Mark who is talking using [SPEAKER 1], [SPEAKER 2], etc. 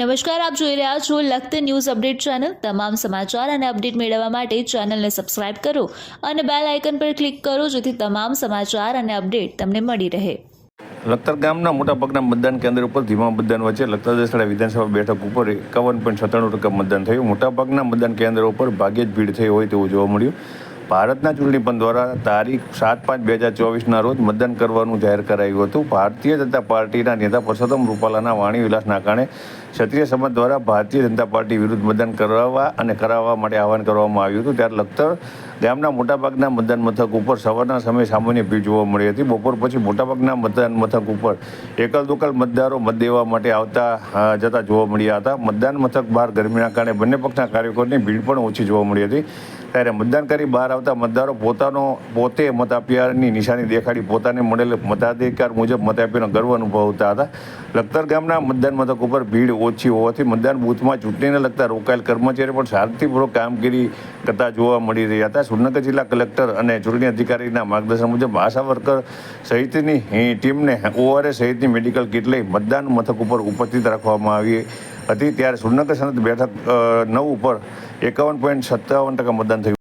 [SPEAKER 1] નમસ્કાર, આપ જોઈ રહ્યા છો લખત ન્યૂઝ અપડેટ ચેનલ. તમામ સમાચાર અને અપડેટ મેળવવા માટે ચેનલને સબસ્ક્રાઇબ કરો અને બેલ આઇકન પર ક્લિક કરો જેથી તમામ સમાચાર અને અપડેટ તમને મળી રહે.
[SPEAKER 2] લખતર ગામના મોટાભાગના મતદાન કેન્દ્ર ઉપર ધીમા મતદાન વચ્ચે લખતર દસડા વિધાનસભા બેઠક ઉપર એકાવન પોઈન્ટ સત્તાણું ટકા મતદાન થયું. મોટાભાગના મતદાન કેન્દ્રો ઉપર ભાગ્યે જ ભીડ થઈ હોય તેવું જોવા મળ્યું. ભારતના ચૂંટણી પંચ દ્વારા તારીખ સાત પાંચ બે હજાર ચોવીસના રોજ મતદાન કરવાનું જાહેર કરાયું હતું. ભારતીય જનતા પાર્ટીના નેતા પરસોત્તમ રૂપાલાના વાણી વિલાસના નાકાણે ક્ષત્રિય સમાજ દ્વારા ભારતીય જનતા પાર્ટી વિરુદ્ધ મતદાન કરાવવા અને કરાવવા માટે આહવાન કરવામાં આવ્યું હતું. ત્યારે લખતર ગામના મોટાભાગના મતદાન મથક ઉપર સવારના સમયે સામાન્ય ભીડ જોવા મળી હતી. બપોર પછી મોટાભાગના મતદાન મથક ઉપર એકલ દોકલ મતદારો મત દેવા માટે આવતા જતા જોવા મળ્યા હતા. મતદાન મથક બહાર ગરમીના કારણે બંને પક્ષના કાર્યકરોની ભીડ પણ ઓછી જોવા મળી હતી. ત્યારે મતદાન કરી બહાર આવતા મતદારો પોતાનો, પોતે મત આપ્યાની નિશાની દેખાડી પોતાને મળેલ મતાધિકાર મુજબ મત આપ્યાનો ગર્વ અનુભવતા હતા. લખતર ગામના મતદાન મથક ઉપર ભીડ ઓછી હોવાથી મતદાન બૂથમાં ચૂંટણીને લગતા રોકાયેલ કર્મચારીઓ પણ શાંતિપૂર્વક કામગીરી કરતા જોવા મળી રહ્યા હતા. સુરનગર જિલ્લા કલેક્ટર અને ચૂંટણી અધિકારીના માર્ગદર્શન મુજબ આશા વર્કર સહિતની ટીમને ઓઆરએસ સહિતની મેડિકલ કિટ લઈ મતદાન મથક ઉપર ઉપસ્થિત રાખવામાં આવી હતી. ત્યારે સુરનગર સનત બેઠક નવ ઉપર એકાવન પોઈન્ટ સત્તાવન ટકા મતદાન થયું.